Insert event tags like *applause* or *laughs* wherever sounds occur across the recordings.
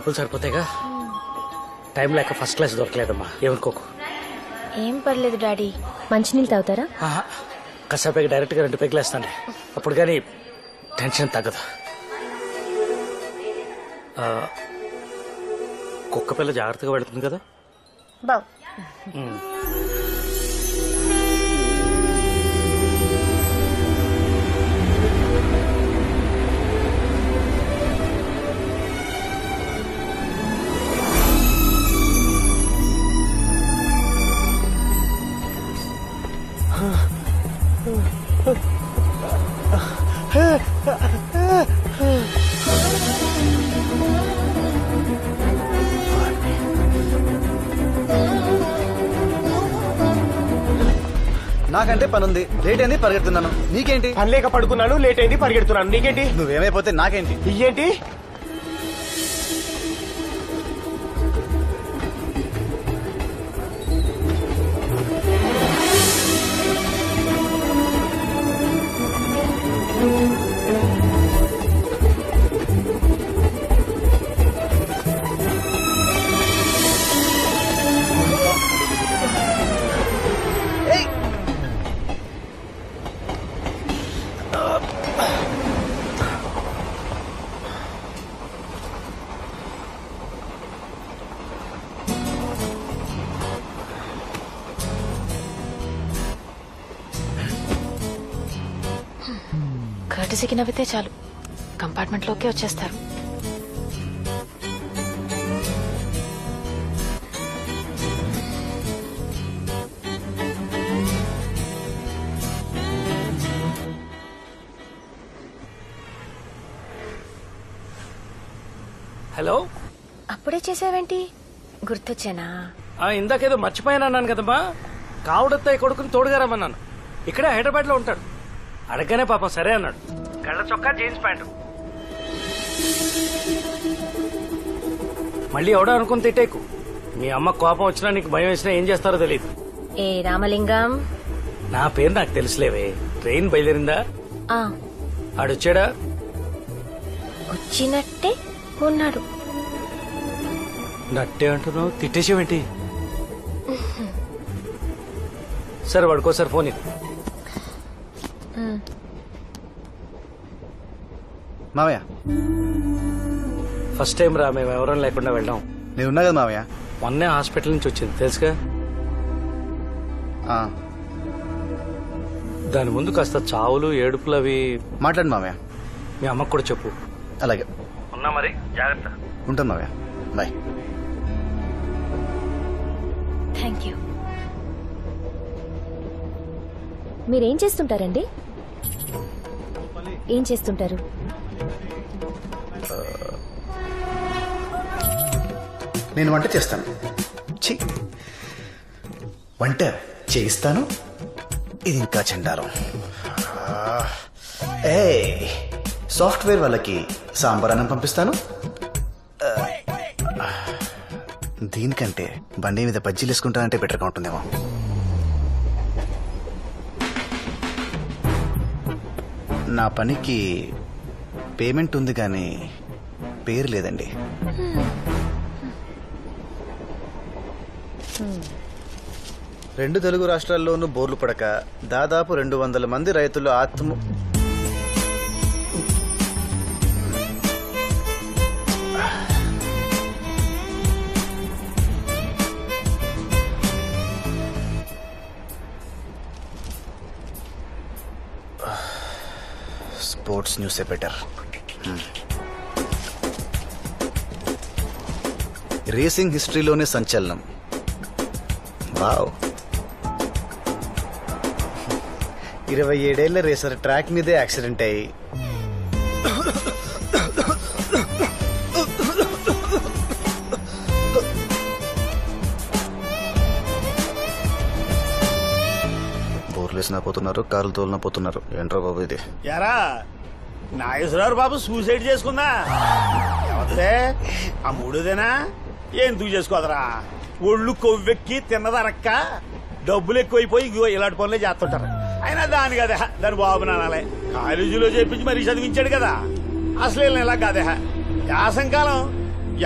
డబ్బులు సరిపోతాయిగా? టైం లేక ఫస్ట్ క్లాస్ దొరకలేదమ్మా. ఏమనుకోకు? ఏం పర్లేదు డాడీ. మంచినీళ్ళు తాగుతారా? ఆహా. కాసేపు డైరెక్ట్గా రెండు పెగ్గులు వేస్తాను అప్పుడు కానీ టెన్షన్ తగ్గదు. కుక్క పిల్ల జాగ్రత్తగా వెళుతుంది కదా? బావ్. పనుంది. లేట్ అయింది పరిగెడుతున్నాను. నీకేంటి? పని లేక పడుకున్నాను లేట్ అయింది పరిగెడుతున్నాను. నీకేంటి? నువ్వేమైపోతే నాకేంటి? ఇయ్యేంటి? కర్టసీకి నవ్వితే చాలు. కంపార్ట్మెంట్లోకి వచ్చేస్తారు. హలో? అప్పుడే చేసావేంటి? గుర్తొచ్చానా? ఆ, ఇందాకేదో మర్చిపోయాను అన్నాను కదమ్మా. కావుడత్తయ్య కొడుకుని తోడుగా రమ్మన్నాను. ఇక్కడే హైదరాబాద్లో ఉంటాడు. అడగగానే పాపం సరే అన్నాడు. కళ్ళ చొక్కా జీన్స్ ప్యాంటు. మళ్ళీ ఎవడో అనుకుని తిట్టేకు. మీ అమ్మ కోపం వచ్చినా నీకు భయం వేసినా ఏం చేస్తారో తెలియదు ఏ రామలింగం? నా పేరు నాకు తెలుసులేవే. ట్రైన్ బయలుదేరిందా? ఆ. ఆడొచ్చాడా? వచ్చినట్టే ఉన్నాడు. నట్టే అంటున్నావు? తిట్టేసేవేంటి? సరే వాడుకోసారి ఫోన్ ఇవ్వు. మావయ్య. ఫస్ట్ టైం రా మేము ఎవరం లేకుండా వెళ్ళాం. నేను ఉన్నా కదా మావయ్య? మొన్నే హాస్పిటల్ నుంచి వచ్చింది తెలుసుగా? ఆ, దాని ముందు కాస్త చావులు ఏడుపులు అవి మాట్లాడు మావయ్య. మీ అమ్మకు కూడా చెప్పు. అలాగే. ఉన్నా మరి జాగ్రత్త. ఉంటాను మావయ్య. బాయ్ థ్యాంక్ యూ మీరేం చేస్తుంటారండి? ఏం చేస్తుంటారు? నేను వంట చేస్తాను. ఛీ. వంట చేయిస్తాను. ఇది ఇంకా చండాలం. ఏ సాఫ్ట్వేర్ వాళ్ళకి సాంబార్ అన్నం పంపిస్తాను. దీనికంటే బండి మీద బజ్జీలు వేసుకుంటానంటే బెటర్గా ఉంటుందేమో. నా పనికి పేమెంట్ ఉంది కానీ పేరు లేదండి. రెండు తెలుగు రాష్ట్రాల్లోనూ బోర్లు పడక దాదాపు రెండు వందల మంది రైతులు ఆత్మ స్పోర్ట్స్ న్యూసే బెటర్. రేసింగ్ హిస్టరీలోనే సంచలనం. వావ్. ఇరవై ఏడేళ్ళ రేసర్ ట్రాక్ మీదే యాక్సిడెంట్ అయ్యి. బోర్లేసినా పోతున్నారు కార్లు తోలిన పోతున్నారు ఏంట్రా బాబు ఇది? ఎరా నాగేశ్వరరావు బాబు సూసైడ్ చేసుకుందా? ఎవరిదే? ఆ మూడోదేనా? ఎందుకు చేసుకోదరా? ఒళ్ళు కొవ్వెక్కి తిన్నదరక్క. డబ్బులు ఎక్కువైపోయి ఇగో ఇలాంటి పనులే చేస్తుంటారు. అయినా దాని కదా దాని బాబు నానాలే కాలేజీలో చేపించి మరీ చదివించాడు కదా. అసలు వీళ్ళని ఇలా కాదే? యాసంకాలం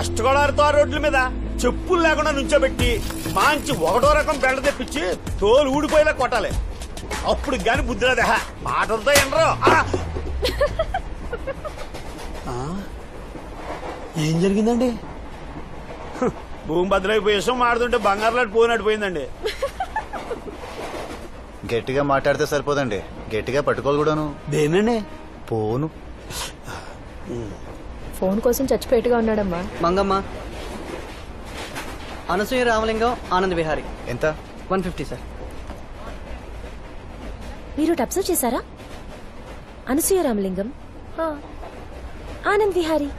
ఎష్టగోడారితో రోడ్ల మీద చెప్పులు లేకుండా నుంచోబెట్టి మంచి ఒకటో రకం బెండ తెప్పించి తోలు ఊడిపోయేలా కొట్టాలి. అప్పుడు గాని బుద్ధి రాదే. మాటలతో ఎనరు ఏం జరిగిందండి? భూమి బద్దలైపోయి విషయం మాడుతుంటే బంగారులాంటి పోయినట్టు పోయిందండి గట్టిగా మాట్లాడితే సరిపోదండి. గట్టిగా పట్టుకోవాలి కూడాను. దేనండి పోను. ఫోన్ కోసం చచ్చిపోయేట్టుగా ఉన్నాడమ్మా. మంగమ్మ. అనసూయ రామలింగం ఆనంద్ విహారీ. ఎంత? One fifty sir. మీరు అబ్జర్వ్ చేశారా అనసూయ రామలింగం. ఆనంద్ విహారీ.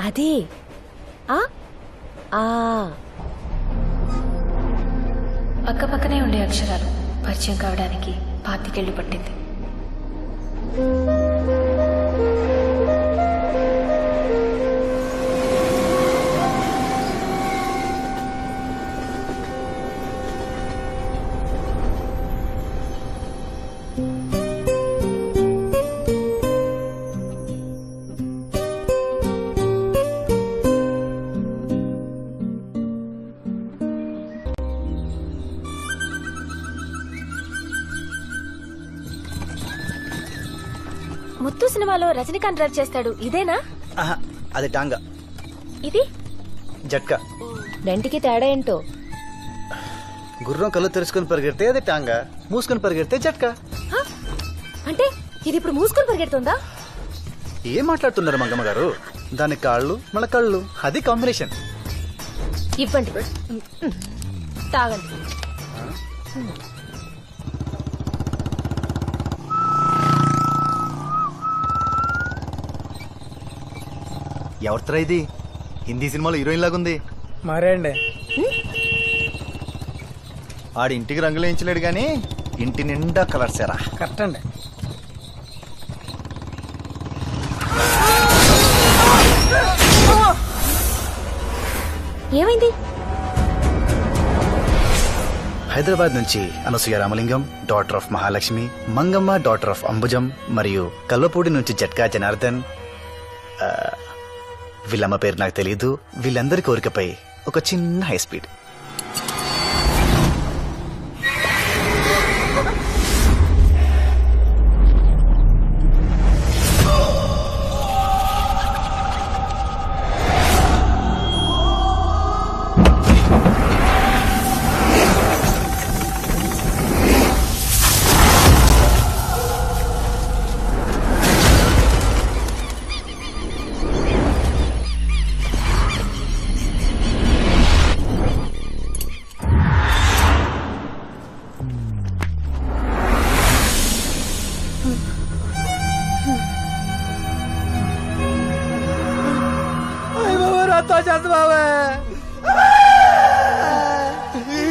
అదే. ఆ? ఆ. పక్క పక్కనే ఉండే అక్షరాలు పరిచయం కావడానికి పాతికేళ్ళు పట్టింది. ముత్తు సినిమాలో రజనీకాంత్ డ్రైవ్ చేస్తాడు. ఇదేనా? ఆహా, అది టాంగా. ఇది? జట్కా. రెంటికి తేడా ఏంటో? గుర్రం కళ్ళు తెరుచుకొని పరిగెడితే అది టాంగా. మూసుకొని పరిగెడితే జట్కా. హ? అంటే ఇది ఇప్పుడు మూసుకొని పరిగెడుతుందా? ఏం మాట్లాడుతున్నారు మంగమ్మ గారు? దాని కాళ్ళు మన కళ్ళు. అది కాంబినేషన్. ఇవ్వండి. తాగండి. ఎవరితరా ఇది? హిందీ సినిమాలో హీరోయిన్ లాగుంది. మరే అండి ఆడి ఇంటికి రంగులు వేయించలేడు గాని ఇంటి నిండా కలర్స్ ఎరా కరెక్ట్ అండి ఏమైంది? హైదరాబాద్ నుంచి Anasuya Ramalingam daughter of Mahalakshmi Mangamma daughter of Ambujam మరియు కల్వపూడి నుంచి జట్కా జనార్దన్ వీళ్ళమ్మ పేరు నాకు తెలియదు వీళ్ళందరి కోరికపై ఒక చిన్న హై స్పీడ్.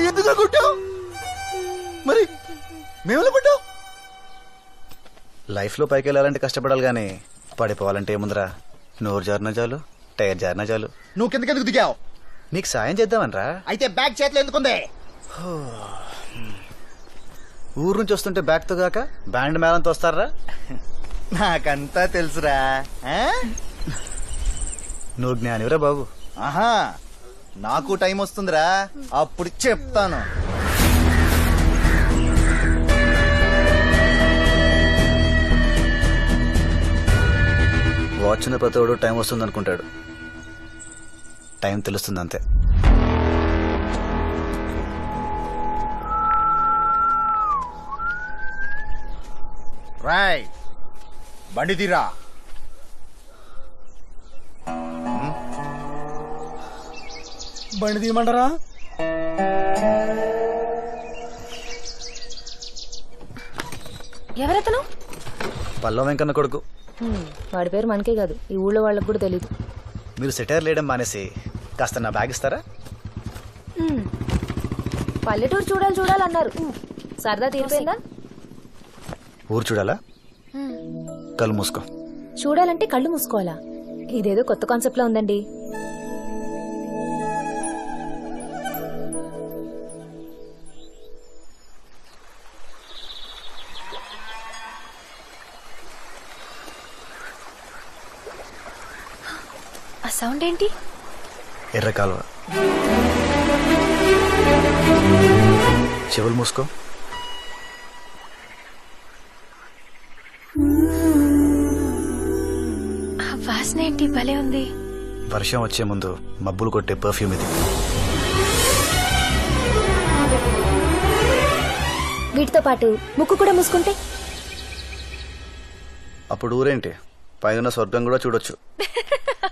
ఎందుకు కొట్టావు? మరి మేము పట్టావు లైఫ్లో పైకి వెళ్ళాలంటే కష్టపడాలి గానీ పడిపోవాలంటే ఏముందిరా? నోరు జారిన చాలు టైర్ జారిన చాలు. నువ్వు కిందకెందుకు దిగావు? నీకు సాయం చేద్దామనరా. అయితే బ్యాగ్ చేతిలో ఎందుకుంది ఊరు నుంచి వస్తుంటే బ్యాగ్తో కాక బ్యాండ్ మేళంతో వస్తారా? నాకంతా తెలుసురా ఆ? నువ్వు జ్ఞానివరా బాబు. ఆహా నాకు టైం వస్తుందిరా. అప్పుడు చెప్తాను. వాచ్ ఉన్న ప్రతోడు టైం వస్తుంది అనుకుంటాడు. టైం తెలుస్తుంది అంతే. రాయ్ బండి తీరా. బండి తీయమంటారా? ఎవరెతను? పల్లవ వెంకన్న కొడుకు. వాడి పేరు మనకే కాదు ఈ ఊళ్ళో వాళ్ళకి కూడా తెలియదు మీరు సెటైర్ లేయడం మానేసి కాస్త నా బ్యాగ్ ఇస్తారా? పల్లెటూరు చూడాలి చూడాలన్నారు సరదా తీరిపోయిందా? ఊరు చూడాలా? కళ్ళు మూసుకో. చూడాలంటే కళ్ళు మూసుకోవాలా? ఇదేదో కొత్త కాన్సెప్ట్లో ఉందండి. సౌండ్ ఏంటి? ఎర్ర కాలువ చెవులు మూసుకో. ఆ వాసన ఏంటి? భలే ఉంది. వర్షం వచ్చే ముందు మబ్బులు కొట్టే పర్ఫ్యూమ్ ఇది. వీటితో పాటు ముక్కు కూడా మూసుకుంటే? అప్పుడు ఊరేంటి? పైన స్వర్గం కూడా చూడొచ్చు. *laughs*